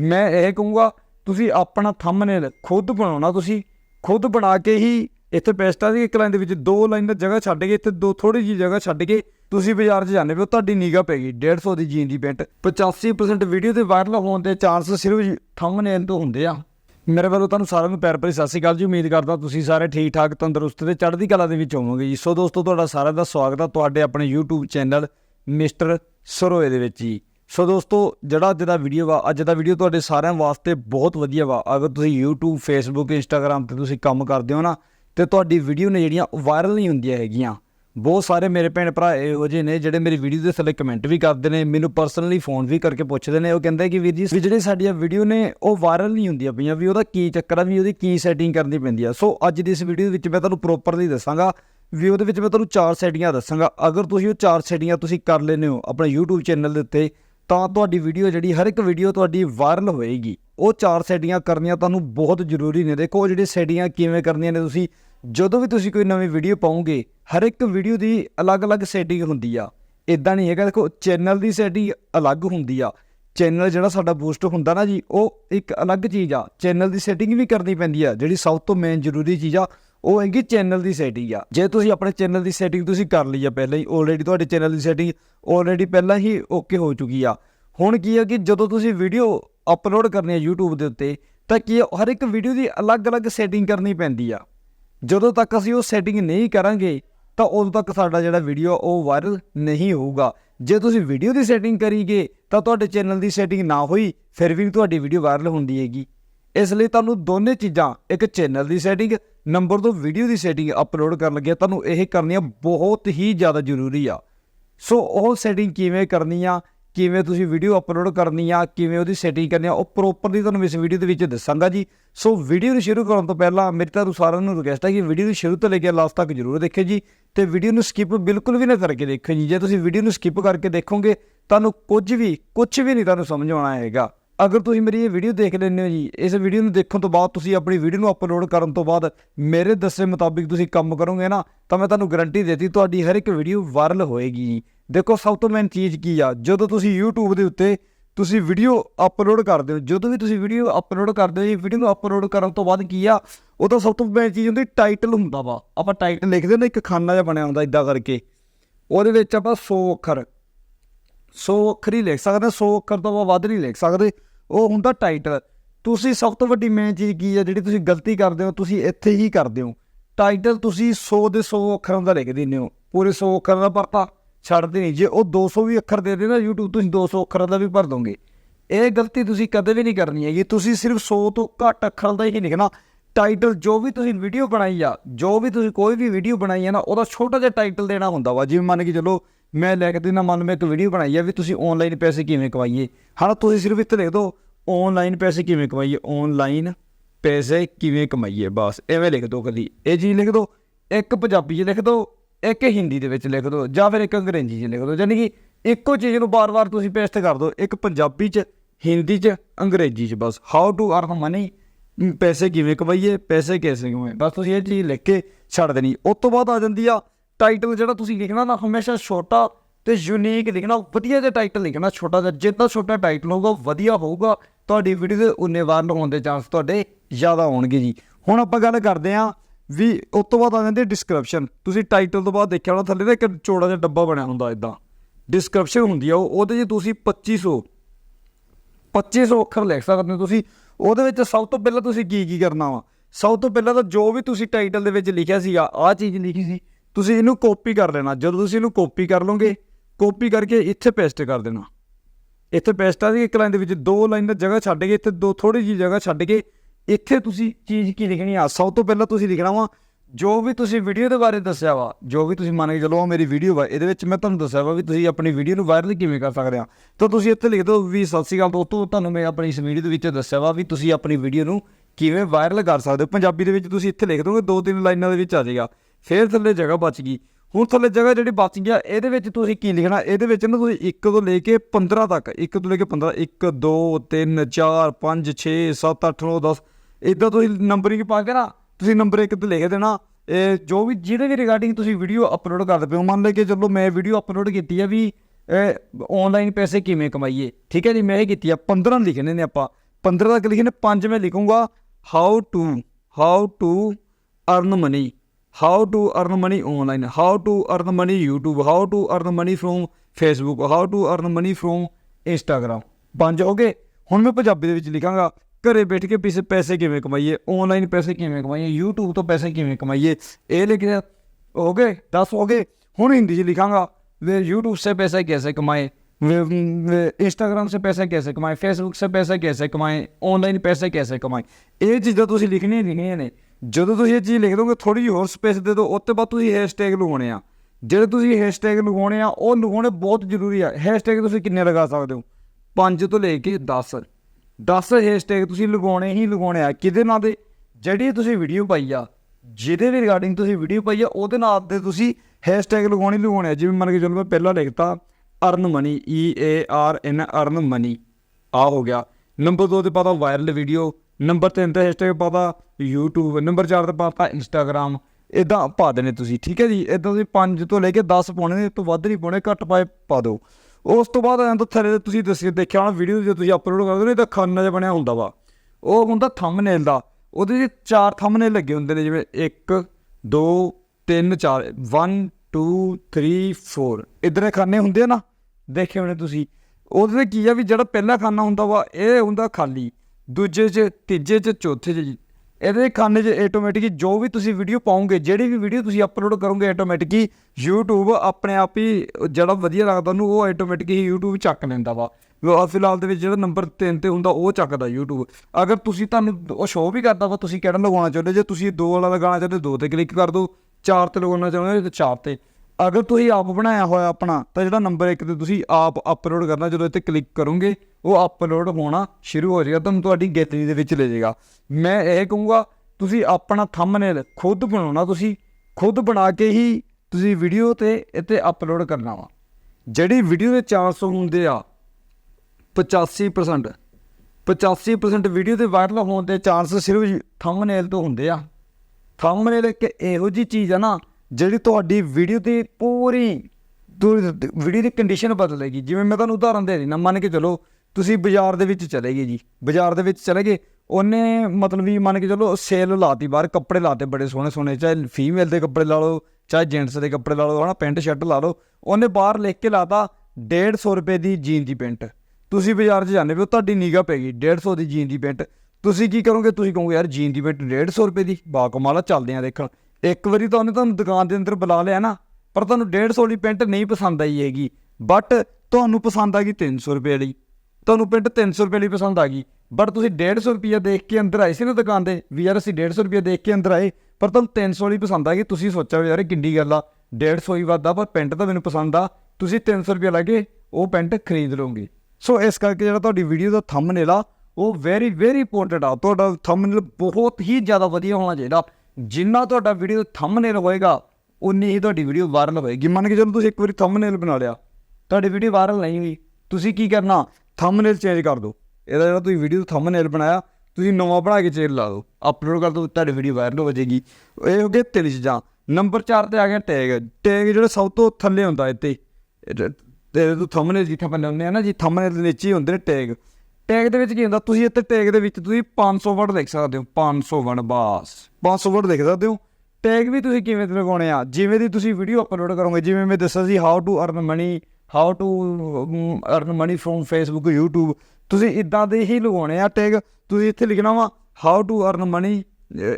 ਮੈਂ ਇਹ ਕਹੂੰਗਾ, ਤੁਸੀਂ ਆਪਣਾ ਥੰਬਨੇਲ ਖੁਦ ਬਣਾਉਣਾ ਤੁਸੀਂ। ਖੁਦ ਬਣਾ ਕੇ ਹੀ ਇੱਥੇ ਪੈਸਟਾ ਦੀ ਇੱਕ ਲਾਈਨ ਦੇ ਵਿੱਚ ਦੋ ਲਾਈਨ ਦਾ ਜਗ੍ਹਾ ਛੱਡ ਕੇ, ਇੱਥੇ ਦੋ ਥੋੜੀ ਜਿਹੀ ਜਗ੍ਹਾ ਛੱਡ ਕੇ ਤੁਸੀਂ ਬਾਜ਼ਾਰ 'ਚ ਜਾਂਦੇ ਹੋ, ਤੁਹਾਡੀ ਨਿਗਾਹ ਪੈ ਗਈ। 150 ਦੀ ਜੀਨ ਦੀ ਪੈਂਟ 85% ਵੀਡੀਓ ਤੇ ਵਾਇਰਲ ਹੋਣ ਦੇ ਚਾਂਸ ਸਿਰਫ ਥੰਬਨੇਲ ਤੋਂ ਹੁੰਦੇ ਆ। ਮੇਰੇ ਵੱਲੋਂ ਤੁਹਾਨੂੰ ਸਾਰਿਆਂ ਨੂੰ ਪਿਆਰ ਭਰੀ ਸਤਿ ਸ਼੍ਰੀ ਅਕਾਲ ਜੀ। ਉਮੀਦ ਕਰਦਾ ਤੁਸੀਂ ਸਾਰੇ ਠੀਕ ਠਾਕ ਤੰਦਰੁਸਤ ਤੇ ਚੜ੍ਹਦੀ ਕਲਾ ਦੇ ਵਿੱਚ ਹੋਵੋਗੇ ਜੀ। ਸੋ ਦੋਸਤੋ, ਤੁਹਾਡਾ ਸਾਰਿਆਂ ਦਾ ਸਵਾਗਤ ਆ ਤੁਹਾਡੇ ਆਪਣੇ YouTube ਚੈਨਲ ਮਿਸਟਰ ਸਰੋਏ ਦੇ ਵਿੱਚ ਜੀ। ਸੋ ਦੋਸਤੋ, ਜਿਹੜਾ ਅੱਜ ਦਾ ਵੀਡੀਓ ਵਾ, ਅੱਜ ਦਾ ਵੀਡੀਓ ਤੁਹਾਡੇ ਸਾਰਿਆਂ ਵਾਸਤੇ ਬਹੁਤ ਵਧੀਆ ਵਾ। ਅਗਰ ਤੁਸੀਂ YouTube, Facebook, Instagram ਤੇ ਤੁਸੀਂ ਕੰਮ ਕਰਦੇ ਹੋ ਨਾ, ਤੇ ਤੁਹਾਡੀ ਵੀਡੀਓ ਨੇ ਜਿਹੜੀਆਂ ਵਾਇਰਲ ਨਹੀਂ ਹੁੰਦੀਆਂ ਹੈਗੀਆਂ। ਬਹੁਤ ਸਾਰੇ ਮੇਰੇ ਭੈਣ ਭਰਾ ਇਹੋ ਜਿਹੇ ਨੇ ਜਿਹੜੇ ਮੇਰੀ ਵੀਡੀਓ ਦੇ ਥੱਲੇ ਕਮੈਂਟ ਵੀ ਕਰਦੇ ਨੇ, ਮੈਨੂੰ ਪਰਸਨਲੀ ਫੋਨ ਵੀ ਕਰਕੇ ਪੁੱਛਦੇ ਨੇ। ਉਹ ਕਹਿੰਦੇ ਕਿ ਵੀਰ ਜੀ, ਵੀ ਜਿਹੜੀ ਸਾਡੀਆਂ ਵੀਡੀਓ ਨੇ, ਉਹ ਵਾਇਰਲ ਨਹੀਂ ਹੁੰਦੀਆਂ ਪਈਆਂ, ਵੀ ਉਹਦਾ ਕੀ ਚੱਕਰ ਆ, ਵੀ ਉਹਦੀ ਕੀ ਸੈਟਿੰਗ ਕਰਨੀ ਪੈਂਦੀ ਆ। ਸੋ ਅੱਜ ਦੀ ਇਸ ਵੀਡੀਓ ਵਿੱਚ ਮੈਂ ਤੁਹਾਨੂੰ ਪ੍ਰੋਪਰਲੀ ਦੱਸਾਂਗਾ, ਵੀ ਉਹਦੇ ਵਿੱਚ ਮੈਂ ਤੁਹਾਨੂੰ ਚਾਰ ਸੈਟਿੰਗਾਂ ਦੱਸਾਂਗਾ। ਅਗਰ ਤੁਸੀਂ ਉਹ ਚਾਰ ਸੈਟਿੰਗਾਂ ਤੁਸੀਂ ਕਰ ਲੈਨੇ ਹੋ ਆਪਣੇ YouTube ਚੈਨਲ ਦੇ ਉੱਤੇ ਤਾਂ ਤੁਹਾਡੀ ਵੀਡੀਓ ਜਿਹੜੀ, ਹਰ ਇੱਕ ਵੀਡੀਓ ਤੁਹਾਡੀ ਵਾਇਰਲ ਹੋਏਗੀ। ਉਹ ਚਾਰ ਸੈਟਿੰਗਾਂ ਕਰਨੀਆਂ ਤੁਹਾਨੂੰ ਬਹੁਤ ਜ਼ਰੂਰੀ ਨੇ। ਦੇਖੋ, ਉਹ ਜਿਹੜੀ ਸੈਟਿੰਗਾਂ ਕਿਵੇਂ ਕਰਨੀਆਂ ਨੇ ਤੁਸੀਂ। ਜਦੋਂ ਵੀ ਤੁਸੀਂ ਕੋਈ ਨਵੀਂ ਵੀਡੀਓ ਪਾਉਂਗੇ, ਹਰ ਇੱਕ ਵੀਡੀਓ ਦੀ ਅਲੱਗ-ਅਲੱਗ ਸੈਟਿੰਗ ਹੁੰਦੀ ਆ। ਇਦਾਂ ਨਹੀਂ ਹੈਗਾ, ਦੇਖੋ ਚੈਨਲ ਦੀ ਸੈਟਿੰਗ ਅਲੱਗ ਹੁੰਦੀ ਆ। ਚੈਨਲ ਜਿਹੜਾ ਸਾਡਾ ਬੂਸਟ ਹੁੰਦਾ ਨਾ ਜੀ, ਉਹ ਇੱਕ ਅਲੱਗ ਚੀਜ਼ ਆ। ਚੈਨਲ ਦੀ ਸੈਟਿੰਗ ਵੀ ਕਰਨੀ ਪੈਂਦੀ ਆ, ਜਿਹੜੀ ਸਭ ਤੋਂ ਮੇਨ ਜ਼ਰੂਰੀ ਚੀਜ਼ ਆ। ਉਹ ਹੈਗੀ ਚੈਨਲ ਦੀ ਸੈਟਿੰਗ ਆ। ਜੇ ਤੁਸੀਂ ਆਪਣੇ ਚੈਨਲ ਦੀ ਸੈਟਿੰਗ ਤੁਸੀਂ ਕਰ ਲਈ ਆ ਪਹਿਲਾਂ ਹੀ ਆਲਰੇਡੀ ਤੁਹਾਡੇ ਚੈਨਲ ਦੀ ਸੈਟਿੰਗ ਆਲਰੇਡੀ ਪਹਿਲਾਂ ਹੀ ਓਕੇ ਹੋ ਚੁੱਕੀ ਆ। ਹੁਣ ਕੀ ਆ ਕਿ ਜਦੋਂ ਤੁਸੀਂ ਵੀਡੀਓ ਅਪਲੋਡ ਕਰਨੀ ਆ YouTube ਦੇ ਉੱਤੇ ਤਾਂ ਕੀ ਆ, ਹਰ ਇੱਕ ਵੀਡੀਓ ਦੀ ਅਲੱਗ-ਅਲੱਗ ਸੈਟਿੰਗ ਕਰਨੀ ਪੈਂਦੀ ਆ। ਜਦੋਂ ਤੱਕ ਅਸੀਂ ਉਹ ਸੈਟਿੰਗ ਨਹੀਂ ਕਰਾਂਗੇ ਤਾਂ ਉਦੋਂ ਤੱਕ ਸਾਡਾ ਜਿਹੜਾ ਵੀਡੀਓ ਉਹ ਵਾਇਰਲ ਨਹੀਂ ਹੋਊਗਾ। ਜੇ ਤੁਸੀਂ ਵੀਡੀਓ ਦੀ ਸੈਟਿੰਗ ਕਰੀਗੇ ਤਾਂ ਤੁਹਾਡੇ ਚੈਨਲ ਦੀ ਸੈਟਿੰਗ ਨਾ ਹੋਈ ਫਿਰ ਵੀ ਤੁਹਾਡੀ ਵੀਡੀਓ ਵਾਇਰਲ ਹੁੰਦੀ ਹੈਗੀ। ਇਸ ਲਈ ਤੁਹਾਨੂੰ ਦੋਨੇ ਚੀਜ਼ਾਂ ਇੱਕ ਚੈਨਲ ਦੀ ਸੈਟਿੰਗ ਨੰਬਰ ਤੋਂ ਵੀਡੀਓ ਦੀ ਸੈਟਿੰਗ ਅਪਲੋਡ ਕਰਨ ਲੱਗਿਆ। ਤੁਹਾਨੂੰ ਇਹ ਕਰਨੀਆਂ ਬਹੁਤ ਹੀ ਜ਼ਿਆਦਾ ਜ਼ਰੂਰੀ ਆ। ਸੋ ਉਹ ਸੈਟਿੰਗ ਕਿਵੇਂ ਕਰਨੀ ਆ, ਕਿਵੇਂ ਤੁਸੀਂ ਵੀਡੀਓ ਅਪਲੋਡ ਕਰਨੀ ਆ, ਕਿਵੇਂ ਉਹਦੀ ਸੈਟਿੰਗ ਕਰਨੀ ਆ, ਉਹ ਪ੍ਰੋਪਰਲੀ ਤੁਹਾਨੂੰ ਇਸ ਵੀਡੀਓ ਦੇ ਵਿੱਚ ਦੱਸਾਂਗਾ ਜੀ। ਸੋ ਵੀਡੀਓ ਨੂੰ ਸ਼ੁਰੂ ਕਰਨ ਤੋਂ ਪਹਿਲਾਂ ਮੇਰੀ ਤੁਹਾਨੂੰ ਸਾਰਿਆਂ ਨੂੰ ਰਿਕਵੈਸਟ ਹੈ ਕਿ ਵੀਡੀਓ ਨੂੰ ਸ਼ੁਰੂ ਤੋਂ ਲੈ ਕੇ ਲਾਸਟ ਤੱਕ ਜ਼ਰੂਰ ਦੇਖਿਓ ਜੀ। ਤੇ ਵੀਡੀਓ ਨੂੰ ਸਕਿਪ ਬਿਲਕੁਲ ਵੀ ਨਾ ਕਰਕੇ ਦੇਖਿਓ ਜੀ। ਜੇ ਤੁਸੀਂ ਵੀਡੀਓ ਨੂੰ ਸਕਿਪ ਕਰਕੇ ਦੇਖੋਗੇ, ਤੁਹਾਨੂੰ ਕੁਝ ਵੀ ਕੁਝ ਵੀ ਨਹੀਂ ਤੁਹਾਨੂੰ ਸਮਝ ਆਉਣਾ ਹੈਗਾ। ਅਗਰ ਤੁਸੀਂ ਮੇਰੀ ਇਹ ਵੀਡੀਓ ਦੇਖ ਲੈਂਦੇ ਹੋ ਜੀ, ਇਸ ਵੀਡੀਓ ਨੂੰ ਦੇਖਣ ਤੋਂ ਬਾਅਦ ਤੁਸੀਂ ਆਪਣੀ ਵੀਡੀਓ ਨੂੰ ਅਪਲੋਡ ਕਰਨ ਤੋਂ ਬਾਅਦ ਮੇਰੇ ਦੱਸੇ ਮੁਤਾਬਿਕ ਤੁਸੀਂ ਕੰਮ ਕਰੋਗੇ ਨਾ, ਤਾਂ ਮੈਂ ਤੁਹਾਨੂੰ ਗਾਰੰਟੀ ਦੇਤੀ, ਤੁਹਾਡੀ ਹਰ ਇੱਕ ਵੀਡੀਓ ਵਾਇਰਲ ਹੋਏਗੀ ਜੀ। ਦੇਖੋ ਸਭ ਤੋਂ ਮੇਨ ਚੀਜ਼ ਕੀ ਆ, ਜਦੋਂ ਤੁਸੀਂ YouTube ਦੇ ਉੱਤੇ ਤੁਸੀਂ ਵੀਡੀਓ ਅਪਲੋਡ ਕਰਦੇ ਹੋ, ਜਦੋਂ ਵੀ ਤੁਸੀਂ ਵੀਡੀਓ ਅਪਲੋਡ ਕਰਦੇ ਹੋ ਜੀ ਵੀਡੀਓ ਨੂੰ ਅਪਲੋਡ ਕਰਨ ਤੋਂ ਬਾਅਦ ਕੀ ਆ ਉਹ ਤਾਂ ਸਭ ਤੋਂ ਮੇਨ ਚੀਜ਼ ਹੁੰਦੀ ਟਾਈਟਲ ਹੁੰਦਾ ਵਾ। ਆਪਾਂ ਟਾਈਟਲ ਲਿਖਦੇ ਨਾ, ਇੱਕ ਖਾਨਾ ਜਿਹਾ ਬਣਿਆ ਹੁੰਦਾ ਇਦਾਂ ਕਰਕੇ। ਉਹਦੇ ਵਿੱਚ ਆਪਾਂ 100 ਅੱਖਰ 100 ਅੱਖਰ ਹੀ ਲਿਖ ਸਕਦੇ ਹਾਂ 100 ਅੱਖਰ ਤੋਂ ਵੱਧ ਨਹੀਂ ਲਿਖ ਸਕਦੇ। ਉਹ ਹੁੰਦਾ ਟਾਈਟਲ ਤੁਸੀਂ ਸਭ ਤੋਂ ਵੱਡੀ ਮੇਨ ਚੀਜ਼ ਕੀ ਹੈ, ਜਿਹੜੀ ਤੁਸੀਂ ਗਲਤੀ ਕਰਦੇ ਹੋ, ਤੁਸੀਂ ਇੱਥੇ ਹੀ ਕਰਦੇ ਹੋ। ਟਾਈਟਲ ਤੁਸੀਂ 100 ਦੇ 100 ਅੱਖਰਾਂ ਦਾ ਲਿਖ ਦਿੰਦੇ ਹੋ। ਪੂਰੇ 100 ਅੱਖਰਾਂ ਦਾ ਭਰਤਾ ਛੱਡਦੇ ਨਹੀਂ ਜੇ ਉਹ 200 ਵੀ ਅੱਖਰ ਦੇ ਦੇ ਨਾ YouTube, ਤੁਸੀਂ 200 ਅੱਖਰਾਂ ਦਾ ਵੀ ਭਰ ਦੋਗੇ। ਇਹ ਗਲਤੀ ਤੁਸੀਂ ਕਦੇ ਵੀ ਨਹੀਂ ਕਰਨੀ ਹੈਗੀ। ਤੁਸੀਂ ਸਿਰਫ 100 ਤੋਂ ਘੱਟ ਅੱਖਰਾਂ ਦਾ ਹੀ ਲਿਖਣਾ। ਟਾਈਟਲ ਜੋ ਵੀ ਤੁਸੀਂ ਵੀਡੀਓ ਬਣਾਈ ਆ, ਜੋ ਵੀ ਤੁਸੀਂ ਕੋਈ ਵੀ ਵੀਡੀਓ ਬਣਾਈ ਆ ਨਾ, ਉਹਦਾ ਛੋਟਾ ਜਿਹਾ ਟਾਈਟਲ ਦੇਣਾ ਹੁੰਦਾ ਵਾ। ਜਿਵੇਂ ਮੰਨ ਕੇ ਚੱਲੋ ਮੈਂ ਲਿਖ ਦਿੰਦਾ ਮੰਨ ਮੈਂ ਇੱਕ ਵੀਡੀਓ ਬਣਾਈ ਆ ਵੀ ਤੁਸੀਂ ਆਨਲਾਈਨ ਪੈਸੇ ਕਿਵੇਂ ਕਮਾਈਏ? ਹਾਂ ਤੁਸੀਂ ਸਿਰਫ ਇੱਥੇ ਲਿਖ ਦਿਓ ਆਨਲਾਈਨ ਪੈਸੇ ਕਿਵੇਂ ਕਮਾਈਏ? ਆਨਲਾਈਨ ਪੈਸੇ ਕਿਵੇਂ ਕਮਾਈਏ? ਬਸ, ਐਵੇਂ ਲਿਖ ਦਿਓ ਕਦੀ। ਇਹ ਚੀਜ਼ ਲਿਖ ਦਿਓ ਇੱਕ ਪੰਜਾਬੀ 'ਚ ਲਿਖ ਦਿਓ ਇੱਕ ਹਿੰਦੀ ਦੇ ਵਿੱਚ ਲਿਖ ਦਿਓ ਜਾਂ ਫਿਰ ਇੱਕ ਅੰਗਰੇਜ਼ੀ 'ਚ ਲਿਖ ਦਿਓ ਯਾਨੀ ਕਿ ਇੱਕੋ ਚੀਜ਼ ਨੂੰ ਬਾਰ-ਬਾਰ ਤੁਸੀਂ ਪੇਸਟ ਕਰ ਦਿਓ ਇੱਕ ਪੰਜਾਬੀ 'ਚ, ਹਿੰਦੀ 'ਚ, ਅੰਗਰੇਜ਼ੀ 'ਚ। ਬਸ ਹਾਊ ਟੂ ਅਰਨ ਮਨੀ ਪੈਸੇ ਕਿਵੇਂ ਕਮਾਈਏ, ਪੈਸੇ ਕਿਵੇਂ ਕਮਾਈਏ? ਬਸ, ਤੁਸੀਂ ਇਹ ਚੀਜ਼ ਲਿਖ ਕੇ ਛੱਡ ਦੇਣੀ। ਉਸ ਤੋਂ ਬਾਅਦ ਆ ਜਾਂਦੀ ਆ ਟਾਈਟਲ ਜਿਹੜਾ ਤੁਸੀਂ ਲਿਖਣਾ ਨਾ ਹਮੇਸ਼ਾ ਛੋਟਾ ਤੇ ਯੂਨੀਕ ਲਿਖਣਾ, ਵਧੀਆ ਜਿਹਾ ਟਾਈਟਲ ਲਿਖਣਾ ਛੋਟਾ ਜਿਹਾ, ਜਿੰਨਾ ਛੋਟਾ ਟਾਈਟਲ ਹੋਊਗਾ, ਵਧੀਆ ਹੋਊਗਾ, ਤੁਹਾਡੀ ਵੀਡੀਓ ਦੇ ਉਨੇ ਵਾਇਰਲ ਹੋਣ ਦੇ ਚਾਂਸ ਤੁਹਾਡੇ ਜ਼ਿਆਦਾ ਹੋਣਗੇ ਜੀ। ਹੁਣ ਆਪਾਂ ਗੱਲ ਕਰਦੇ ਆਂ ਵੀ ਉਸ ਤੋਂ ਬਾਅਦ ਆ ਜਾਂਦੀ ਡਿਸਕ੍ਰਿਪਸ਼ਨ ਤੁਸੀਂ ਟਾਈਟਲ ਤੋਂ ਬਾਅਦ ਦੇਖਿਆ ਹੋਣਾ, ਥੱਲੇ ਨਾ ਇੱਕ ਚੌੜਾ ਜਿਹਾ ਡੱਬਾ ਬਣਿਆ ਹੁੰਦਾ ਇਦਾਂ ਡਿਸਕ੍ਰਿਪਸ਼ਨ ਹੁੰਦੀ ਆ ਉਹ, ਉਹਦੇ 'ਚ ਤੁਸੀਂ 2500 2500 ਅੱਖਰ ਲਿਖ ਸਕਦੇ ਹੋ ਤੁਸੀਂ। ਉਹਦੇ ਵਿੱਚ ਸਭ ਤੋਂ ਪਹਿਲਾਂ ਤੁਸੀਂ ਕੀ ਕੀ ਕਰਨਾ ਵਾ? ਸਭ ਤੋਂ ਪਹਿਲਾਂ ਤਾਂ ਜੋ ਵੀ ਤੁਸੀਂ ਟਾਈਟਲ ਦੇ ਵਿੱਚ ਲਿਖਿਆ ਸੀਗਾ, ਆਹ ਚੀਜ਼ ਲਿਖੀ ਸੀ। ਤੁਸੀਂ ਇਹਨੂੰ ਕਾਪੀ ਕਰ ਲੈਣਾ। ਜਦੋਂ ਤੁਸੀਂ ਇਹਨੂੰ ਕਾਪੀ ਕਰ ਲਓਗੇ ਕਾਪੀ ਕਰਕੇ ਇੱਥੇ ਪੇਸਟ ਕਰ ਦੇਣਾ। ਇੱਥੇ ਪੇਸਟ ਆ ਦੀ ਇੱਕ ਲਾਈਨ ਦੇ ਵਿੱਚ ਦੋ ਲਾਈਨਾਂ ਜਗ੍ਹਾ ਛੱਡ ਕੇ, ਇੱਥੇ ਦੋ ਥੋੜੀ ਜਿਹੀ ਜਗ੍ਹਾ ਛੱਡ ਕੇ, ਇੱਥੇ ਤੁਸੀਂ ਚੀਜ਼ ਕੀ ਲਿਖਣੀ ਆ? ਸਭ ਤੋਂ ਪਹਿਲਾਂ ਤੁਸੀਂ ਲਿਖਣਾ ਵਾ, ਜੋ ਵੀ ਤੁਸੀਂ ਵੀਡੀਓ ਦੇ ਬਾਰੇ ਦੱਸਿਆ ਵਾ, ਜੋ ਵੀ ਤੁਸੀਂ ਮੰਨ ਕੇ ਚਲੋ ਮੇਰੀ ਵੀਡੀਓ ਵਾ, ਇਹਦੇ ਵਿੱਚ ਮੈਂ ਤੁਹਾਨੂੰ ਦੱਸਿਆ ਵਾ ਵੀ ਤੁਸੀਂ ਆਪਣੀ ਵੀਡੀਓ ਨੂੰ ਵਾਇਰਲ ਕਿਵੇਂ ਕਰ ਸਕਦੇ ਆ। ਤਾਂ ਤੁਸੀਂ ਇੱਥੇ ਲਿਖ ਦਿਓ ਵੀ ਸਤਿ ਸ਼੍ਰੀ ਅਕਾਲ, ਦੋਸਤੋ, ਤੁਹਾਨੂੰ ਮੈਂ ਆਪਣੀ ਇਸ ਵੀਡੀਓ ਦੇ ਵਿੱਚ ਦੱਸਿਆ ਵਾ ਵੀ ਤੁਸੀਂ ਆਪਣੀ ਵੀਡੀਓ ਨੂੰ ਕਿਵੇਂ ਵਾਇਰਲ ਕਰ ਸਕਦੇ ਹੋ। ਪੰਜਾਬੀ ਦੇ ਵਿੱਚ ਤੁਸੀਂ ਇੱਥੇ ਲਿਖ ਦੋਗੇ, ਦੋ ਤਿੰਨ ਲਾਈਨਾਂ ਦੇ ਵਿੱਚ ਆ ਜਾਏਗਾ। ਫਿਰ ਥੱਲੇ ਜਗ੍ਹਾ ਬਚ ਗਈ। ਹੁਣ ਥੱਲੇ ਜਗ੍ਹਾ ਜਿਹੜੀ ਬਚ ਗਿਆ ਇਹਦੇ ਵਿੱਚ ਤੁਸੀਂ ਕੀ ਲਿਖਣਾ? ਇਹਦੇ ਵਿੱਚ ਨਾ ਤੁਸੀਂ 1 ਤੋਂ ਲੈ ਕੇ 15 ਤੱਕ 1 ਤੋਂ ਲੈ ਕੇ 15 1 2 3 4 5 6 7 8 9 10 ਇਦਾਂ ਤੁਸੀਂ ਨੰਬਰਿੰਗ ਪਾ ਕੇ ਨਾ, ਤੁਸੀਂ ਨੰਬਰ 1 ਤੇ ਲਿਖ ਦੇਣਾ। ਇਹ ਜੋ ਵੀ, ਜਿਹਦੇ ਵੀ ਰਿਗਾਰਡਿੰਗ ਤੁਸੀਂ ਵੀਡੀਓ ਅਪਲੋਡ ਕਰਦੇ ਪਏ ਹੋ, ਮੰਨ ਲੈ ਕੇ ਚਲੋ ਮੈਂ ਵੀਡੀਓ ਅਪਲੋਡ ਕੀਤੀ ਆ ਵੀ ਆਨਲਾਈਨ ਪੈਸੇ ਕਿਵੇਂ ਕਮਾਈਏ? ਠੀਕ ਹੈ ਜੀ, ਮੈਂ ਇਹ ਕੀਤੀ ਆ 15 ਲਿਖਣੇ ਨੇ ਆਪਾਂ। 15 ਤੱਕ ਲਿਖਣੇ ਨੇ, ਪੰਜ ਮੈਂ ਲਿਖੂੰਗਾ how to how to earn money how to earn money online how to earn money YouTube how to earn money from Facebook how to earn money from Instagram ਪੰਜ ਹੋ ਗਏ ਹੁਣ ਮੈਂ ਪੰਜਾਬੀ ਦੇ ਵਿੱਚ ਲਿਖਾਂਗਾ ਘਰੇ ਬੈਠ ਕੇ ਪਿਸ ਪੈਸੇ ਕਿਵੇਂ ਕਮਾਈਏ ਆਨਲਾਈਨ ਪੈਸੇ ਕਿਵੇਂ ਕਮਾਈਏ YouTube ਤੋਂ ਪੈਸੇ ਕਿਵੇਂ ਕਮਾਈਏ ਇਹ ਲਿਖਿਆ हो गए दस हो गए हूँ हिंदी ਚ लिखांगा वे यूट्यूब से पैसे कैसे कमाए वे इंस्टाग्राम से पैसे कैसे कमाए फेसबुक से पैसे कैसे कमाए ऑनलाइन पैसे कैसे कमाए ਇਹ ਚੀਜ਼ਾਂ ਤੁਸੀਂ ਲਿਖਣੀਆਂ ਹੀ ਲਿਖਣੀਆਂ ਨੇ ਜਦੋਂ ਤੁਸੀਂ ਇਹ ਚੀਜ਼ ਲਿਖ ਦੋਗੇ ਥੋੜੀ ਜਿਹੀ ਹੋਰ ਸਪੇਸ ਦੇ ਦਿਓ ਉਸ ਤੋਂ ਬਾਅਦ ਤੁਸੀਂ ਹੈਸ਼ਟੈਗ ਲਗਾਉਣੇ ਆ। ਜਿਹੜੇ ਤੁਸੀਂ ਹੈਸ਼ਟੈਗ ਲਗਾਉਣੇ ਆ, ਉਹ ਲਗਾਉਣੇ ਬਹੁਤ ਜ਼ਰੂਰੀ ਆ। ਹੈਸ਼ਟੈਗ ਤੁਸੀਂ ਕਿੰਨੇ ਲਗਾ ਸਕਦੇ ਹੋ? 5 ਤੋਂ ਲੈ ਕੇ 10 10 ਹੈਸ਼ਟੈਗ ਤੁਸੀਂ ਲਗਾਉਣੇ ਹੀ ਲਗਾਉਣੇ ਆ। ਕਿਹਦੇ ਨਾਂ ਦੇ? ਜਿਹੜੀ ਤੁਸੀਂ ਵੀਡੀਓ ਪਾਈ ਆ। ਜਿਹਦੇ ਵੀ ਰਿਗਾਰਡਿੰਗ ਤੁਸੀਂ ਵੀਡੀਓ ਪਾਈ ਆ, ਉਹਦੇ ਨਾਲ ਦੇ ਤੁਸੀਂ ਹੈਸ਼ਟੈਗ ਲਗਾਉਣੀ ਲਗਾਉਣੇ ਆ। ਜਿਵੇਂ ਮੰਨ ਕੇ ਚਲੋ, ਮੈਂ ਪਹਿਲਾਂ ਲਿਖਤਾ, earn money E A R N earn money. ਆ ਹੋ ਗਿਆ। ਨੰਬਰ 2 ਤੇ ਪਾਤਾ ਵਾਇਰਲ ਵੀਡੀਓ ਨੰਬਰ 3 ਤੇ ਹੈਸ਼ਟੈਗ ਪਾਤਾ YouTube, ਨੰਬਰ 4 ਤੇ ਪਾਤਾ Instagram ਇਦਾਂ ਪਾ ਦੇਣੇ ਤੁਸੀਂ, ਠੀਕ ਹੈ ਜੀ? ਇਦਾਂ ਤੁਸੀਂ 5 ਤੋਂ ਲੈ ਕੇ 10 ਪਾਉਣੇ ਨੇ ਇਸ ਤੋਂ ਵੱਧ ਨਹੀਂ ਪਾਉਣੇ, ਘੱਟ ਪਾਏ ਪਾ ਦਿਓ। ਉਸ ਤੋਂ ਬਾਅਦ ਐਂ ਤਾਂ ਥੱਲੇ ਤੁਸੀਂ ਦੱਸਿਆ ਦੇਖਿਆ ਹੋਣਾ ਵੀਡੀਓ ਜੇ ਤੁਸੀਂ ਅਪਲੋਡ ਕਰਦੇ ਹੋ ਨਾ ਤਾਂ ਖਾਨਾ ਜਿਹਾ ਬਣਿਆ ਹੁੰਦਾ ਵਾ। ਉਹ ਹੁੰਦਾ ਥੰਬਨੇਲ ਦਾ। ਉਹਦੇ 'ਚ ਚਾਰ ਥੰਬਨੇਲ ਲੱਗੇ ਹੁੰਦੇ ਨੇ, ਜਿਵੇਂ 1 2 3 4 1 2 3 4 ਇਧਰ ਦੇ ਖਾਨੇ ਹੁੰਦੇ ਆ ਨਾ, ਦੇਖੇ ਹੋਣੇ ਤੁਸੀਂ। ਉਹਦੇ ਤੇ ਕੀ ਆ ਵੀ ਜਿਹੜਾ ਪਹਿਲਾ ਖਾਨਾ ਹੁੰਦਾ ਵਾ, ਇਹ ਹੁੰਦਾ ਖਾਲੀ। ਦੂਜੇ 'ਚ, ਤੀਜੇ 'ਚ, ਚੌਥੇ 'ਚ, ਇਹਦੇ ਖਾਨੇ 'ਚ ਆਟੋਮੈਟਿਕਲੀ ਜੋ ਵੀ ਤੁਸੀਂ ਵੀਡੀਓ ਪਾਉਂਗੇ ਜਿਹੜੀ ਵੀ ਵੀਡੀਓ ਤੁਸੀਂ ਅਪਲੋਡ ਕਰੋਗੇ ਆਟੋਮੈਟਿਕਲੀ YouTube ਆਪਣੇ ਆਪ ਹੀ, ਜਿਹੜਾ ਵਧੀਆ ਲੱਗਦਾ ਉਹਨੂੰ, ਉਹ ਆਟੋਮੈਟਿਕ ਹੀ YouTube ਚੱਕ ਲੈਂਦਾ ਵਾ। ਫਿਲਹਾਲ ਦੇ ਵਿੱਚ ਜਿਹੜਾ ਨੰਬਰ 3 ਤੇ ਹੁੰਦਾ, ਉਹ ਚੱਕਦਾ YouTube ਅਗਰ ਤੁਸੀਂ ਤੁਹਾਨੂੰ ਉਹ ਸ਼ੋਅ ਵੀ ਕਰਦਾ ਵਾ, ਤੁਸੀਂ ਕਿਹੜਾ ਲਗਾਉਣਾ ਚਾਹੁੰਦੇ ਜੇ ਤੁਸੀਂ ਦੋ ਵਾਲਾ ਲਗਾਉਣਾ ਚਾਹੁੰਦੇ ਦੋ ਤੇ ਕਲਿੱਕ ਕਰ ਦਿਓ ਚਾਰ ਤੇ ਲਗਾਉਣਾ ਚਾਹੁੰਦੇ ਤੇ ਚਾਰ ਤੇ। ਅਗਰ ਤੁਸੀਂ ਆਪ ਬਣਾਇਆ ਹੋਇਆ ਆਪਣਾ, ਤਾਂ ਜਿਹੜਾ ਨੰਬਰ 1 ਤੇ ਤੁਸੀਂ ਆਪ ਅਪਲੋਡ ਕਰਨਾ, ਜਦੋਂ ਇੱਥੇ ਕਲਿੱਕ ਕਰੋਗੇ, ਉਹ ਅਪਲੋਡ ਹੋਣਾ ਸ਼ੁਰੂ ਹੋ ਜਾਏਗਾ, ਤੁਹਾਨੂੰ ਤੁਹਾਡੀ ਗੈਲਰੀ ਦੇ ਵਿੱਚ ਲੈ ਜਾਏਗਾ ਮੈਂ ਇਹ ਕਹੂੰਗਾ, ਤੁਸੀਂ ਆਪਣਾ ਥੰਬਨੇਲ ਖੁਦ ਬਣਾਉਣਾ ਤੁਸੀਂ, ਖੁਦ ਬਣਾ ਕੇ ਹੀ ਤੁਸੀਂ ਵੀਡੀਓ ਤੇ ਇੱਥੇ ਅਪਲੋਡ ਕਰਨਾ ਵਾ। ਜਿਹੜੀ ਵੀਡੀਓ ਦੇ 400 ਹੁੰਦੇ ਆ 85% 85% ਵੀਡੀਓ ਦੇ ਵਾਇਰਲ ਹੋਣ ਦੇ ਚਾਂਸ ਸਿਰਫ ਥੰਬਨੇਲ ਤੋਂ ਹੁੰਦੇ ਆ। ਥੰਬਨੇਲ ਇੱਕ ਇਹੋ ਜੀ ਚੀਜ਼ ਆ ਨਾ ਜਿਹੜੀ ਤੁਹਾਡੀ ਵੀਡੀਓ ਦੀ ਪੂਰੀ ਵੀਡੀਓ ਦੀ ਕੰਡੀਸ਼ਨ ਬਦਲੇਗੀ। ਜਿਵੇਂ ਮੈਂ ਤੁਹਾਨੂੰ ਉਦਾਹਰਨ ਦੇ ਦਿੰਦਾ, ਮੰਨ ਕੇ ਚਲੋ, ਤੁਸੀਂ ਬਾਜ਼ਾਰ ਦੇ ਵਿੱਚ ਚਲੇ ਗਏ ਜੀ। ਬਾਜ਼ਾਰ ਦੇ ਵਿੱਚ ਚਲੇ ਗਏ, ਉਹਨੇ ਮਤਲਬ ਵੀ ਮੰਨ ਕੇ ਚਲੋ ਸੇਲ ਲਾਤੀ ਬਾਹਰ, ਕੱਪੜੇ ਲਾਤੇ ਬੜੇ ਸੋਹਣੇ ਸੋਹਣੇ, ਚਾਹੇ ਫੀਮੇਲ ਦੇ ਕੱਪੜੇ ਲਾ ਲਓ, ਚਾਹੇ ਜੈਂਟਸ ਦੇ ਕੱਪੜੇ ਲਾ ਲਓ, ਹਨਾ, ਪੈਂਟ ਸ਼ਰਟ ਲਾ ਲਓ, ਉਹਨੇ ਬਾਹਰ ਲਿਖ ਕੇ ਲਾਤਾ 150 ਰੁਪਏ ਦੀ ਜੀਨ ਦੀ ਪੈਂਟ। ਤੁਸੀਂ ਬਾਜ਼ਾਰ 'ਚ ਜਾਂਦੇ ਹੋ, ਤੁਹਾਡੀ ਨਿਗਾਹ ਪੈ ਗਈ 150 ਦੀ ਜੀਨ ਦੀ ਪੈਂਟ। ਤੁਸੀਂ ਕੀ ਕਰੋਗੇ? ਤੁਸੀਂ ਕਹੋਗੇ, ਯਾਰ ਜੀਨ ਦੀ ਪੈਂਟ 150 ਰੁਪਏ ਦੀ ਬਾ ਕਮਾਲਾ ਚੱਲਦੇ ਆ ਦੇਖਣ। ਇੱਕ ਵਾਰੀ ਤਾਂ ਉਹਨੇ ਤੁਹਾਨੂੰ ਦੁਕਾਨ ਦੇ ਅੰਦਰ ਬੁਲਾ ਲਿਆ ਨਾ, ਪਰ ਤੁਹਾਨੂੰ 150 ਵਾਲੀ ਪੈਂਟ ਨਹੀਂ ਪਸੰਦ ਆਈ ਹੈਗੀ। ਬਟ ਤੁਹਾਨੂੰ ਪਸੰਦ ਆ ਗਈ 300 ਰੁਪਏ ਲਈ ਤੁਹਾਨੂੰ ਪੈਂਟ 300 ਰੁਪਏ ਲਈ ਪਸੰਦ ਆ ਗਈ। ਬਟ ਤੁਸੀਂ 150 ਰੁਪਏ ਦੇਖ ਕੇ ਅੰਦਰ ਆਏ ਸੀ ਨਾ ਦੁਕਾਨ ਦੇ, ਵੀ ਯਾਰ ਅਸੀਂ 150 ਰੁਪਏ ਦੇਖ ਕੇ ਅੰਦਰ ਆਏ, ਪਰ ਤੁਹਾਨੂੰ 300 ਵਾਲੀ ਪਸੰਦ ਆ ਗਈ। ਤੁਸੀਂ ਸੋਚਿਆ ਵੀ ਯਾਰ ਇਹ ਕਿੰਨੀ ਗੱਲ ਆ 150 ਹੀ ਵਾਦਾ ਪਰ ਪੈਂਟ ਤਾਂ ਮੈਨੂੰ ਪਸੰਦ ਆ। ਤੁਸੀਂ 300 ਰੁਪਏ ਲੱਗੇ ਉਹ ਪੈਂਟ ਖਰੀਦ ਲਓਗੇ। ਸੋ ਇਸ ਕਰਕੇ ਜਿਹੜਾ ਤੁਹਾਡੀ ਵੀਡੀਓ ਦਾ ਥੰਬਨੇਲ ਆ, ਉਹ ਵੈਰੀ ਵੈਰੀ ਇੰਪੋਰਟੈਂਟ ਆ। ਤੁਹਾਡਾ ਥੰਬਨੇਲ ਬਹੁਤ ਹੀ ਜ਼ਿਆਦਾ ਵਧੀਆ ਹੋਣਾ ਚਾਹੀਦਾ। ਜਿੰਨਾ ਤੁਹਾਡਾ ਵੀਡੀਓ ਥੰਬਨੇਲ ਹੋਏਗਾ ਉਨੀ ਹੀ ਤੁਹਾਡੀ ਵੀਡੀਓ ਵਾਇਰਲ ਹੋਏਗੀ। ਮੰਨ ਕੇ ਚਲੋ ਤੁਸੀਂ ਇੱਕ ਵਾਰੀ ਥੰਬਨੇਲ ਬਣਾ ਲਿਆ। ਤੁਹਾਡੀ ਵੀਡੀਓ ਵਾਇਰਲ ਨਹੀਂ ਹੋਈ। ਤੁਸੀਂ ਕੀ ਕਰਨਾ? ਥੰਬਨੇਲ ਚੇਂਜ ਕਰ ਦਿਓ। ਇਹਦਾ ਜਿਹੜਾ ਤੁਸੀਂ ਵੀਡੀਓ ਥੰਬਨੇਲ ਬਣਾਇਆ, ਤੁਸੀਂ ਨਵਾਂ ਬਣਾ ਕੇ ਚੇਂਜ ਲਾ ਦਿਓ। ਅਪਲੋਡ ਕਰ ਦਿਓ, ਤੁਹਾਡੀ ਵੀਡੀਓ ਵਾਇਰਲ ਹੋ ਜਾਏਗੀ। ਇਹ ਹੋ ਗਏ ਤਿੰਨ ਚੀਜ਼ਾਂ। ਨੰਬਰ 4 ਤੇ ਆ ਗਿਆ ਟੈਗ ਟੈਗ ਜਿਹੜਾ ਸਭ ਤੋਂ ਥੱਲੇ ਹੁੰਦਾ ਇੱਥੇ। ਤੇ ਤੂੰ ਥੰਬਨੇਲ ਜਿੱਥੇ ਆਪਾਂ ਲਾਉਂਦੇ ਆ ਨਾ ਜੀ ਥੰਬਨੇਲ ਦੇ ਨੀਚੇ ਹੀ ਹੁੰਦੇ ਨੇ ਟੈਗ ਟੈਗ ਦੇ ਵਿੱਚ ਕੀ ਹੁੰਦਾ? ਤੁਸੀਂ ਇੱਥੇ ਟੈਗ ਦੇ ਵਿੱਚ ਤੁਸੀਂ 500 ਵਰਡ ਲਿਖ ਸਕਦੇ ਹੋ 500 ਵਰਡ ਬਸ। 500 ਵਰਡ ਲਿਖ ਸਕਦੇ ਹੋ। ਟੈਗ ਵੀ ਤੁਸੀਂ ਕਿਵੇਂ ਦੇ ਲਗਾਉਣੇ ਆ? ਜਿਵੇਂ ਦੀ ਤੁਸੀਂ ਵੀਡੀਓ ਅਪਲੋਡ ਕਰੋਗੇ, ਜਿਵੇਂ ਮੈਂ ਦੱਸਿਆ ਸੀ how to earn money how to earn money from Facebook YouTube, ਤੁਸੀਂ ਇਦਾਂ ਦੇ ਹੀ ਲਗਾਉਣੇ ਆ ਟੈਗ ਤੁਸੀਂ ਇੱਥੇ ਲਿਖਣਾ ਵਾ how to earn money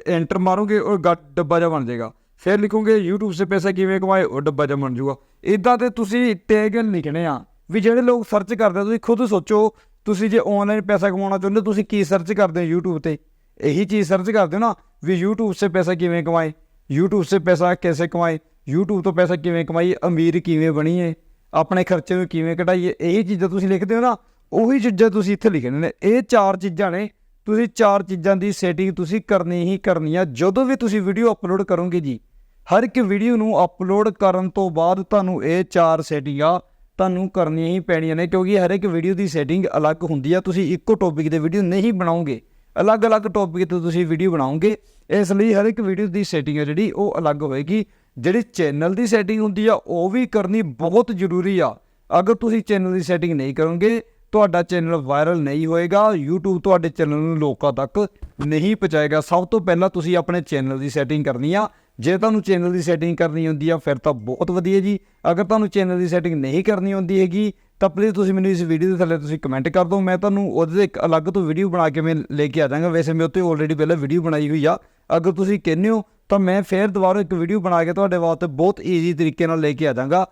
enter ਮਾਰੋਗੇ ਉਹ ਗਾ- ਡੱਬਾ ਜਿਹਾ ਬਣ ਜਾਏਗਾ। ਫਿਰ ਲਿਖੋਗੇ, YouTube ਸੇ ਪੈਸਾ ਕਿਵੇਂ ਕਮਾਏ, ਉਹ ਡੱਬਾ ਜਿਹਾ ਬਣ ਜਾਊਗਾ। ਇਦਾਂ ਤੇ ਤੁਸੀਂ ਟੈਗ ਲਿਖਣੇ ਆ। ਵੀ ਜਿਹੜੇ ਲੋਕ ਸਰਚ ਕਰਦੇ ਤੁਸੀਂ ਖੁਦ ਸੋਚੋ ਤੁਸੀਂ ਜੇ ਆਨਲਾਈਨ ਪੈਸਾ ਕਮਾਉਣਾ ਚਾਹੁੰਦੇ ਹੋ, ਤੁਸੀਂ ਕੀ ਸਰਚ ਕਰਦੇ ਹੋ YouTube ਤੇ? ਇਹੀ ਚੀਜ਼ ਸਰਚ ਕਰਦੇ ਹੋ ਨਾ ਵੀ YouTube ਸੇ ਪੈਸਾ ਕਿਵੇਂ ਕਮਾਏ? YouTube ਸੇ ਪੈਸਾ ਕੈਸੇ ਕਮਾਏ? YouTube ਤੋਂ ਪੈਸਾ ਕਿਵੇਂ ਕਮਾਈਏ? ਅਮੀਰ ਕਿਵੇਂ ਬਣੀਏ? ਆਪਣੇ ਖਰਚੇ ਨੂੰ ਕਿਵੇਂ ਘਟਾਈਏ ਇਹ ਚੀਜ਼ਾਂ ਤੁਸੀਂ ਲਿਖਦੇ ਹੋ ਨਾ ਉਹੀ ਚੀਜ਼ਾਂ ਤੁਸੀਂ ਇੱਥੇ ਲਿਖਣੇ ਨੇ। ਇਹ ਚਾਰ ਚੀਜ਼ਾਂ ਨੇ ਤੁਸੀਂ ਚਾਰ ਚੀਜ਼ਾਂ ਦੀ ਸੈਟਿੰਗ ਤੁਸੀਂ ਕਰਨੀ ਹੀ ਕਰਨੀ ਆ। ਜਦੋਂ ਵੀ ਤੁਸੀਂ ਵੀਡੀਓ ਅਪਲੋਡ ਕਰੋਗੇ ਜੀ ਹਰ ਇੱਕ ਵੀਡੀਓ ਨੂੰ ਅਪਲੋਡ ਕਰਨ ਤੋਂ ਬਾਅਦ ਤੁਹਾਨੂੰ ਇਹ ਚਾਰ ਸੈਟਿੰਗਾਂ ਤੁਹਾਨੂੰ ਕਰਨੀਆਂ ਹੀ ਪੈਣੀਆਂ ਨੇ, ਕਿਉਂਕਿ ਹਰ ਇੱਕ ਵੀਡੀਓ ਦੀ ਸੈਟਿੰਗ ਅਲੱਗ ਹੁੰਦੀ ਆ। ਤੁਸੀਂ ਇੱਕੋ ਟੌਪਿਕ ਦੇ ਵੀਡੀਓ ਨਹੀਂ ਬਣਾਓਗੇ। ਅਲੱਗ-ਅਲੱਗ ਟੌਪਿਕ ਤੇ ਤੁਸੀਂ ਵੀਡੀਓ ਬਣਾਓਗੇ। ਇਸ ਲਈ ਹਰ ਇੱਕ ਵੀਡੀਓ ਦੀ ਸੈਟਿੰਗ ਹੈ ਜਿਹੜੀ, ਉਹ ਅਲੱਗ ਹੋਏਗੀ। ਜਿਹੜੀ ਚੈਨਲ ਦੀ ਸੈਟਿੰਗ ਹੁੰਦੀ ਆ, ਉਹ ਵੀ ਕਰਨੀ ਬਹੁਤ ਜ਼ਰੂਰੀ ਆ। ਅਗਰ ਤੁਸੀਂ ਚੈਨਲ ਦੀ ਸੈਟਿੰਗ ਨਹੀਂ ਕਰੋਗੇ, ਤੁਹਾਡਾ ਚੈਨਲ ਵਾਇਰਲ ਨਹੀਂ ਹੋਏਗਾ। YouTube ਤੁਹਾਡੇ ਚੈਨਲ ਨੂੰ ਲੋਕਾਂ ਤੱਕ ਨਹੀਂ ਪਹੁੰਚਾਏਗਾ। ਸਭ ਤੋਂ ਪਹਿਲਾਂ ਤੁਸੀਂ ਆਪਣੇ ਚੈਨਲ ਦੀ ਸੈਟਿੰਗ ਕਰਨੀ ਆ। ਜੇ ਤੁਹਾਨੂੰ ਚੈਨਲ ਦੀ ਸੈਟਿੰਗ ਕਰਨੀ ਹੁੰਦੀ ਆ, ਫਿਰ ਤਾਂ ਬਹੁਤ ਵਧੀਆ ਜੀ। ਅਗਰ ਤੁਹਾਨੂੰ ਚੈਨਲ ਦੀ ਸੈਟਿੰਗ ਨਹੀਂ ਕਰਨੀ ਹੁੰਦੀ ਹੈਗੀ, ਤਾਂ ਪਲੀਜ਼ ਤੁਸੀਂ ਮੈਨੂੰ ਇਸ ਵੀਡੀਓ ਦੇ ਥੱਲੇ ਤੁਸੀਂ ਕਮੈਂਟ ਕਰ ਦਿਓ। ਮੈਂ ਤੁਹਾਨੂੰ ਉਹਦੇ ਤੇ ਇੱਕ ਅਲੱਗ ਤੋਂ ਵੀਡੀਓ ਬਣਾ ਕੇ ਮੈਂ ਲੈ ਕੇ ਆ ਜਾਵਾਂਗਾ। ਵੈਸੇ ਮੈਂ ਉੱਤੇ ਆਲਰੇਡੀ ਪਹਿਲਾਂ ਵੀਡੀਓ ਬਣਾਈ ਹੋਈ ਆ। ਅਗਰ ਤੁਸੀਂ ਕਹਿੰਦੇ ਹੋ, ਤਾਂ ਮੈਂ ਫੇਰ ਦੁਬਾਰਾ ਇੱਕ ਵੀਡੀਓ ਬਣਾ ਕੇ ਤੁਹਾਡੇ ਵਾਸਤੇ ਬਹੁਤ ਈਜ਼ੀ ਤਰੀਕੇ ਨਾਲ ਲੈ ਕੇ ਆ ਜਾਵਾਂਗਾ।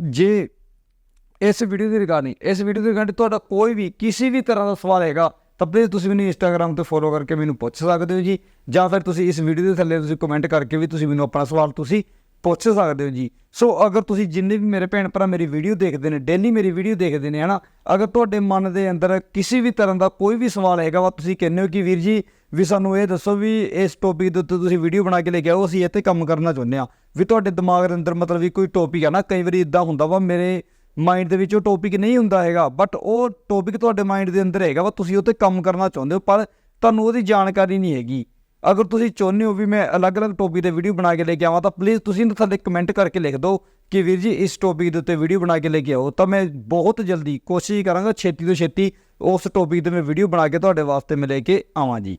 ਜੇ ਇਸ ਵੀਡੀਓ ਦੀ ਰਿਗਾਰਡਿੰਗ ਇਸ ਵੀਡੀਓ ਦੇ ਰਿਗਾਰਡਿੰਗ ਤੁਹਾਡਾ ਕੋਈ ਵੀ ਕਿਸੇ ਵੀ ਤਰ੍ਹਾਂ ਦਾ ਸਵਾਲ ਹੈਗਾ ਤਾਂ ਪਲੀਜ਼ ਤੁਸੀਂ ਮੈਨੂੰ ਇੰਸਟਾਗ੍ਰam ਤੇ ਫੋਲੋ ਕਰਕੇ ਮੈਨੂੰ ਪੁੱਛ ਸਕਦੇ ਹੋ ਜੀ। ਜਾਂ ਫਿਰ ਤੁਸੀਂ ਇਸ ਵੀਡੀਓ ਦੇ ਥੱਲੇ ਤੁਸੀਂ ਕਮੈਂਟ ਕਰਕੇ ਵੀ ਤੁਸੀਂ ਮੈਨੂੰ ਆਪਣਾ ਸਵਾਲ ਤੁਸੀਂ ਪੁੱਛ ਸਕਦੇ ਹੋ ਜੀ। ਸੋ ਅਗਰ ਤੁਸੀਂ ਜਿੰਨੇ ਵੀ ਮੇਰੇ ਭੈਣ ਭਰਾ ਮੇਰੀ ਵੀਡੀਓ ਦੇਖਦੇ ਨੇ ਡੇਲੀ ਮੇਰੀ ਵੀਡੀਓ ਦੇਖਦੇ ਨੇ, ਹਨਾ, ਅਗਰ ਤੁਹਾਡੇ ਮਨ ਦੇ ਅੰਦਰ ਕਿਸੇ ਵੀ ਤਰ੍ਹਾਂ ਦਾ ਕੋਈ ਵੀ ਸਵਾਲ ਹੈਗਾ ਵਾ, ਤੁਸੀਂ ਕਹਿੰਦੇ ਹੋ ਕਿ ਵੀਰ ਜੀ ਵੀ ਸਾਨੂੰ ਇਹ ਦੱਸੋ ਵੀ ਇਸ ਟੌਪਿਕ ਦੇ ਉੱਤੇ ਤੁਸੀਂ ਵੀਡੀਓ ਬਣਾ ਕੇ ਲੈ ਕੇ ਆਓ, ਅਸੀਂ ਇੱਥੇ ਕੰਮ ਕਰਨਾ ਚਾਹੁੰਦੇ ਆ ਵੀ ਤੁਹਾਡੇ ਦਿਮਾਗ ਦੇ ਅੰਦਰ ਮਤਲਬ ਵੀ ਕੋਈ ਟੌਪਿਕ ਆ ਨਾ, ਕਈ ਵਾਰੀ ਇਦਾਂ ਹੁੰਦਾ ਵਾ, ਮੇਰੇ ਮਾਈਂਡ ਦੇ ਵਿੱਚ ਉਹ ਟੌਪਿਕ ਨਹੀਂ ਹੁੰਦਾ ਹੈਗਾ ਬਟ ਉਹ ਟੌਪਿਕ ਤੁਹਾਡੇ ਮਾਈਂਡ ਦੇ ਅੰਦਰ ਹੈਗਾ ਵਾ, ਤੁਸੀਂ ਉਹ ਤੇ ਕੰਮ ਕਰਨਾ ਚਾਹੁੰਦੇ ਹੋ, ਪਰ ਤੁਹਾਨੂੰ ਉਹਦੀ ਜਾਣਕਾਰੀ ਨਹੀਂ ਹੈਗੀ। ਅਗਰ ਤੁਸੀਂ ਚਾਹੁੰਦੇ ਹੋ ਵੀ ਮੈਂ ਅਲੱਗ-ਅਲੱਗ ਟੌਪਿਕ ਤੇ ਵੀਡੀਓ ਬਣਾ ਕੇ ਲੈ ਕੇ ਆਵਾਂ, ਤਾਂ ਪਲੀਜ਼ ਤੁਸੀਂ ਇਹਨੂੰ ਥੱਲੇ ਕਮੈਂਟ ਕਰਕੇ ਲਿਖ ਦਿਓ ਕਿ ਵੀਰ ਜੀ ਇਸ ਟੌਪਿਕ ਦੇ ਉੱਤੇ ਵੀਡੀਓ ਬਣਾ ਕੇ ਲੈ ਕੇ ਆਓ। ਤਾਂ ਮੈਂ ਬਹੁਤ ਜਲਦੀ ਕੋਸ਼ਿਸ਼ ਕਰਾਂਗਾ ਛੇਤੀ ਤੋਂ ਛੇਤੀ ਉਸ ਟੌਪਿਕ ਤੇ ਮੈਂ ਵੀਡੀਓ ਬਣਾ ਕੇ ਤੁਹਾਡੇ ਵਾਸਤੇ ਮੈਂ ਲੈ ਕੇ ਆਵਾਂ ਜੀ।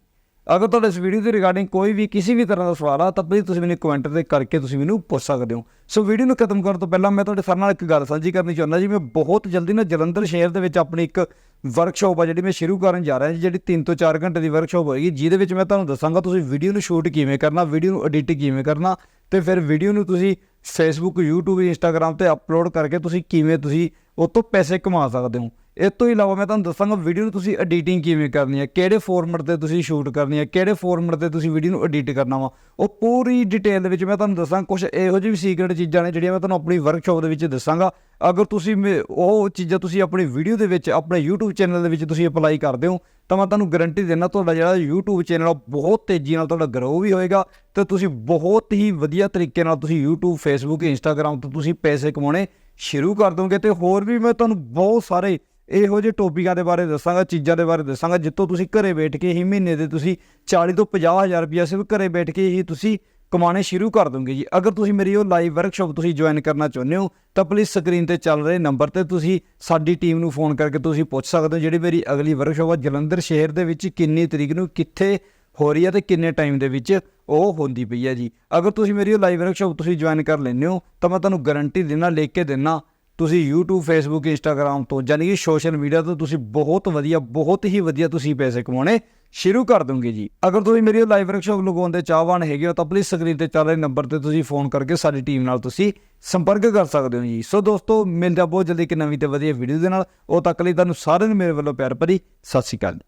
ਅਗਰ ਤੁਹਾਡੇ ਇਸ ਵੀਡੀਓ ਦੇ ਰਿਗਾਰਡਿੰਗ ਕੋਈ ਵੀ ਕਿਸੇ ਵੀ ਤਰ੍ਹਾਂ ਦਾ ਸਵਾਲ ਆ, ਤਾਂ ਪਲੀਜ਼ ਤੁਸੀਂ ਮੈਨੂੰ ਕਮੈਂਟ ਤੇ ਕਰਕੇ ਤੁਸੀਂ ਮੈਨੂੰ ਪੁੱਛ ਸਕਦੇ ਹੋ। ਸੋ ਵੀਡੀਓ ਨੂੰ ਖਤਮ ਕਰਨ ਤੋਂ ਪਹਿਲਾਂ ਮੈਂ ਤੁਹਾਡੇ ਸਾਰਿਆਂ ਨਾਲ ਇੱਕ ਗੱਲ ਸਾਂਝੀ ਕਰਨੀ ਚਾਹੁੰਦਾ ਜੀ, ਮੈਂ ਬਹੁਤ ਜਲਦੀ ਨਾ ਜਲੰਧਰ ਸ਼ਹਿਰ ਦੇ ਵਿੱਚ ਆਪਣੀ ਇੱਕ ਵਰਕਸ਼ਾਪ ਆ ਜਿਹੜੀ ਮੈਂ ਸ਼ੁਰੂ ਕਰਨ ਜਾ ਰਿਹਾ ਜੀ, ਜਿਹੜੀ 3 ਤੋਂ 4 ਘੰਟੇ ਦੀ ਵਰਕਸ਼ਾਪ ਹੋਏਗੀ, ਜਿਹਦੇ ਵਿੱਚ ਮੈਂ ਤੁਹਾਨੂੰ ਦੱਸਾਂਗਾ ਤੁਸੀਂ ਵੀਡੀਓ ਨੂੰ ਸ਼ੂਟ ਕਿਵੇਂ ਕਰਨਾ ਵੀਡੀਓ ਨੂੰ ਐਡਿਟ ਕਿਵੇਂ ਕਰਨਾ, ਤੇ ਫਿਰ ਵੀਡੀਓ ਨੂੰ ਤੁਸੀਂ ਫੇਸਬੁੱਕ YouTube, Instagram ਤੇ ਅਪਲੋਡ ਕਰਕੇ ਤੁਸੀਂ ਕਿਵੇਂ ਤੁਸੀਂ ਉਹ ਤੋਂ ਪੈਸੇ ਕਮਾ ਸਕਦੇ ਹੋ। ਇਸ ਤੋਂ ਇਲਾਵਾ ਮੈਂ ਤੁਹਾਨੂੰ ਦੱਸਾਂਗਾ ਵੀਡੀਓ ਨੂੰ ਤੁਸੀਂ ਐਡੀਟਿੰਗ ਕਿਵੇਂ ਕਰਨੀ ਹੈ, ਕਿਹੜੇ ਫਾਰਮੈਟ ਤੇ ਤੁਸੀਂ ਸ਼ੂਟ ਕਰਨੀ ਹੈ, ਕਿਹੜੇ ਫਾਰਮੈਟ ਤੇ ਤੁਸੀਂ ਵੀਡੀਓ ਨੂੰ ਐਡਿਟ ਕਰਨਾ ਵਾ। ਉਹ ਪੂਰੀ ਡਿਟੇਲ ਦੇ ਵਿੱਚ ਮੈਂ ਤੁਹਾਨੂੰ ਦੱਸਾਂ ਕੁਝ ਇਹੋ ਜਿਹੀ ਵੀ ਚੀਜ਼ਾਂ ਨੇ ਜਿਹੜੀਆਂ ਮੈਂ ਤੁਹਾਨੂੰ ਆਪਣੀ ਵਰਕਸ਼ਾਪ ਦੇ ਵਿੱਚ ਦੱਸਾਂਗਾ। ਅਗਰ ਤੁਸੀਂ ਮੇ- ਉਹ ਚੀਜ਼ਾਂ ਤੁਸੀਂ ਆਪਣੀ ਵੀਡੀਓ ਦੇ ਵਿੱਚ, ਆਪਣੇ YouTube ਚੈਨਲ ਦੇ ਵਿੱਚ ਤੁਸੀਂ ਅਪਲਾਈ ਕਰਦੇ ਹੋ, ਤਾਂ ਮੈਂ ਤੁਹਾਨੂੰ ਗਾਰੰਟੀ ਦਿੰਦਾ ਤੁਹਾਡਾ ਜਿਹੜਾ YouTube ਚੈਨਲ ਬਹੁਤ ਤੇਜ਼ੀ ਨਾਲ ਤੁਹਾਡਾ ਗਰੋ ਵੀ ਹੋਏਗਾ ਤੇ ਤੁਸੀਂ ਬਹੁਤ ਹੀ ਵਧੀਆ ਤਰੀਕੇ ਨਾਲ ਤੁਸੀਂ YouTube, Facebook, Instagram ਤੋਂ ਤੁਸੀਂ ਪੈਸੇ ਕਮਾਉਣੇ ਸ਼ੁਰੂ ਕਰ ਦੋਗੇ ਤੇ ਹੋਰ ਵੀ ਮੈਂ ਤੁਹਾਨੂੰ ਬਹੁਤ ਸਾਰੇ ਇਹੋ ਜਿਹੇ ਟੌਪਿਕਾਂ ਦੇ ਬਾਰੇ ਦੱਸਾਂਗਾ, ਚੀਜ਼ਾਂ ਦੇ ਬਾਰੇ ਦੱਸਾਂਗਾ ਜਿੱਤੋਂ ਤੁਸੀਂ ਘਰੇ ਬੈਠ ਕੇ ਹੀ ਮਹੀਨੇ ਦੇ ਤੁਸੀਂ 40 ਤੋਂ 50 ਹਜ਼ਾਰ ਰੁਪਇਆ ਸਿਰਫ ਘਰੇ ਬੈਠ ਕੇ ਹੀ ਤੁਸੀਂ ਕਮਾਣੇ ਸ਼ੁਰੂ ਕਰ ਦੋਗੇ ਜੀ। ਅਗਰ ਤੁਸੀਂ ਮੇਰੀ ਉਹ ਲਾਈਵ ਵਰਕਸ਼ਾਪ ਤੁਸੀਂ ਜੁਆਇਨ ਕਰਨਾ ਚਾਹੁੰਦੇ ਹੋ, ਤਾਂ ਪਲੀਜ਼ ਸਕਰੀਨ ਤੇ ਚੱਲ ਰਹੇ ਨੰਬਰ ਤੇ ਤੁਸੀਂ ਸਾਡੀ ਟੀਮ ਨੂੰ ਫੋਨ ਕਰਕੇ ਤੁਸੀਂ ਪੁੱਛ ਸਕਦੇ ਹੋ, ਜਿਹੜੀ ਮੇਰੀ ਅਗਲੀ ਵਰਕਸ਼ਾਪ ਆ ਜਲੰਧਰ ਸ਼ਹਿਰ ਦੇ ਵਿੱਚ ਕਿੰਨੀ ਤਰੀਕ ਨੂੰ ਕਿੱਥੇ ਹੋ ਰਹੀ ਹੈ ਤੇ ਕਿੰਨੇ ਟਾਈਮ ਦੇ ਵਿੱਚ ਉਹ ਹੁੰਦੀ ਪਈ ਹੈ ਜੀ। ਅਗਰ ਤੁਸੀਂ ਮੇਰੀ ਉਹ ਲਾਈਵ ਵਰਕਸ਼ਾਪ ਤੁਸੀਂ ਜੁਆਇਨ ਕਰ ਲੈਂਦੇ ਹੋ, ਤਾਂ ਮੈਂ ਤੁਹਾਨੂੰ ਗਾਰੰਟੀ ਦੇਣਾ, ਲਿਖ ਕੇ ਦੇਣਾ ਤੁਸੀਂ YouTube, Facebook, Instagram ਤੋਂ ਯਾਨੀ ਕਿ ਸੋਸ਼ਲ ਮੀਡੀਆ ਤੋਂ ਤੁਸੀਂ ਬਹੁਤ ਵਧੀਆ, ਬਹੁਤ ਹੀ ਵਧੀਆ ਤੁਸੀਂ ਪੈਸੇ ਕਮਾਉਣੇ ਸ਼ੁਰੂ ਕਰ ਦੋਗੇ ਜੀ। ਅਗਰ ਤੁਸੀਂ ਮੇਰੀ ਲਾਈਵ ਵਰਕਸ਼ਾਪ ਲਗਾਉਣ ਦੇ ਚਾਹਵਾਨ ਹੈਗੇ ਹੋ ਤਾਂ ਪਲੀਜ਼ ਸਕਰੀਨ ਤੇ ਚੱਲ ਰਹੇ ਨੰਬਰ ਤੇ ਤੁਸੀਂ ਫੋਨ ਕਰਕੇ ਸਾਡੀ ਟੀਮ ਨਾਲ ਤੁਸੀਂ ਸੰਪਰਕ ਕਰ ਸਕਦੇ ਹੋ ਜੀ। ਸੋ ਦੋਸਤੋ, ਮਿਲਦਾ ਬਹੁਤ ਜਲਦੀ ਇੱਕ ਨਵੀਂ ਤੇ ਵਧੀਆ ਵੀਡੀਓ ਦੇ ਨਾਲ। ਉਹ ਤੱਕ ਲਈ ਤੁਹਾਨੂੰ ਸਾਰਿਆਂ ਨੂੰ ਮੇਰੇ ਵੱਲੋਂ ਪਿਆਰ ਭਰੀ ਸਤਿ ਸ਼੍ਰੀ ਅਕਾਲ।